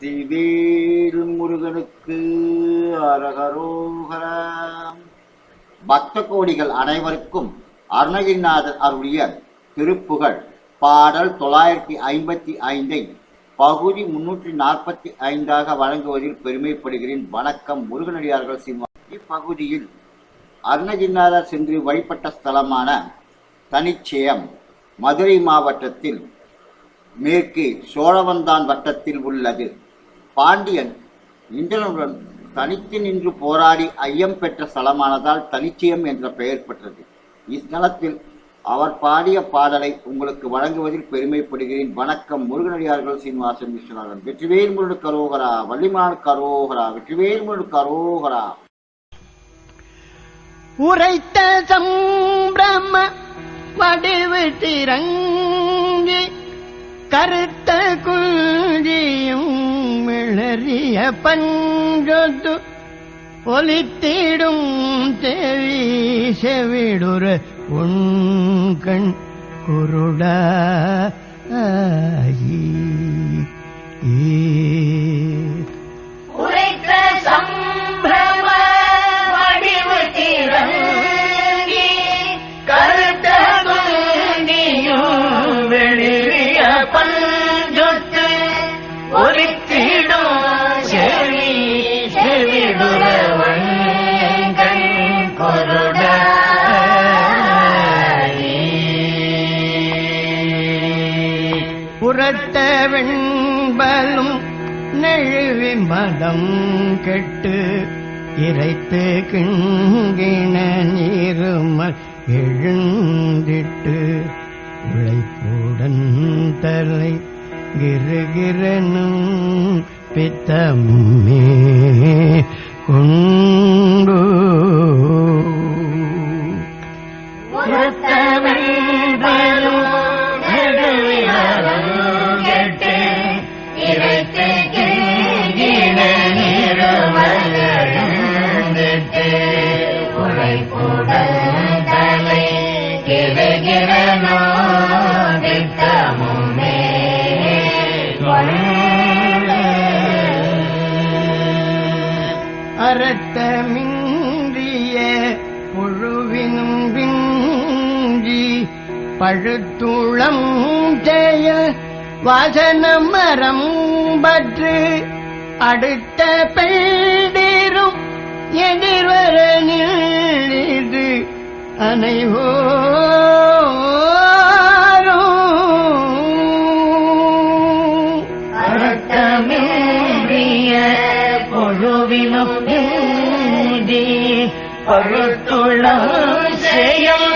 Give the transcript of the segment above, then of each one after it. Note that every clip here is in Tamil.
வெற்றிவேல் முருகனுக்கு அரகரோகரம் பக்த கோடிகள் அனைவருக்கும் அருணகிரிநாதர் அருளிய திருப்புகழ். பாடல் தொள்ளாயிரத்தி ஐம்பத்தி ஐந்தை பகுதி முன்னூற்றி நாற்பத்தி ஐந்தாக வழங்குவதில் பெருமைப்படுகிறேன். வணக்கம் முருகனடியார்கள் சினிமா இப்பகுதியில் அருணகிரிநாதர் சென்று வழிபட்ட ஸ்தலமான தனிச்சயம் மதுரை மாவட்டத்தில் மேற்கு சோழவந்தான் வட்டத்தில் உள்ளது. பாண்டியன் இந்திரனுடன் தனித்து நின்று போராடி ஐயம் பெற்ற ஸ்தலமானதால் தனிச்சயம் என்ற பெயர் பெற்றது. இஸ்தலத்தில் அவர் பாடிய பாடலை உங்களுக்கு வழங்குவதில் பெருமைப்படுகிறேன். வணக்கம் முருகனடியார்கள் சீனிவாசன் விஸ்வநாதன். வெற்றிவேல் முருடு கரோகரா வள்ளிமான் கரோகரா வெற்றிவேல் முருடு கரோகரா. உரைத்த சம்பிரம வடிவு திரங்கி கருத்த குள் பெரிய பஞ்சொத்து ஒலித்தீடும் தேவி செவிடுற உண்கண் குருடாயி. ஈ வெண்பலும் நெழுவி மதம் கெட்டு இறைத்து கிண்கிண நீருமல் எழுந்திட்டு உழைப்புடன் தலை கிருகிரனும் பித்தம்மே கொண்டு அரட்டமின்றிய புழுவினும் விஞ்சி பழுத்துளம் ஜெய வாசனம் மரம் பற்று அடுத்த பெண்டிரும் எதிர்வர நீடு அனைவோ பழுத்துளம் செய்யும்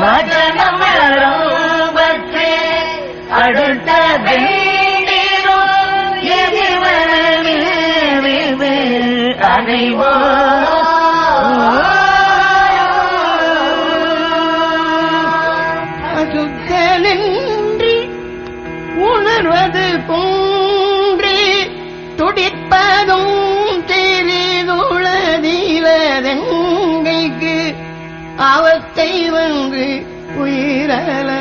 வச்சனமரம் பற்றி அடுத்த அனைவோ உயிரல வரும்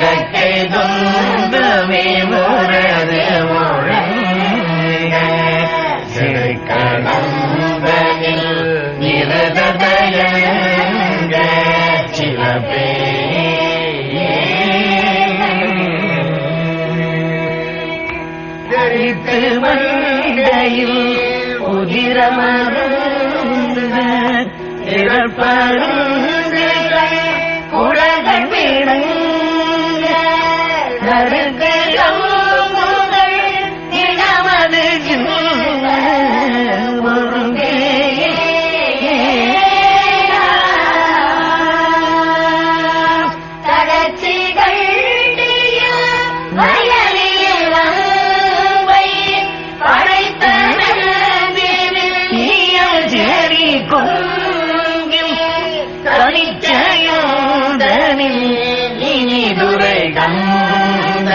கிடக்கை தொந்தமே முரது கடம்பில் நிறதயங்க சிலபே மண்டையில் உதிரமருந்து இழப்பரும் மதுரை துரை கந்த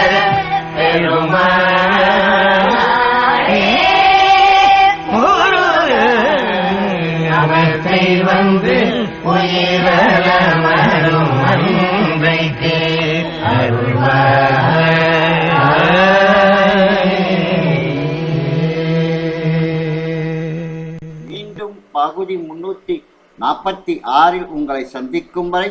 அவற்றை வந்து உயிரலமரும் அன்றைக்கு மீண்டும் பகுதி முன்னூத்தி நாற்பத்தி ஆறில் உங்களை சந்திக்கும் வரை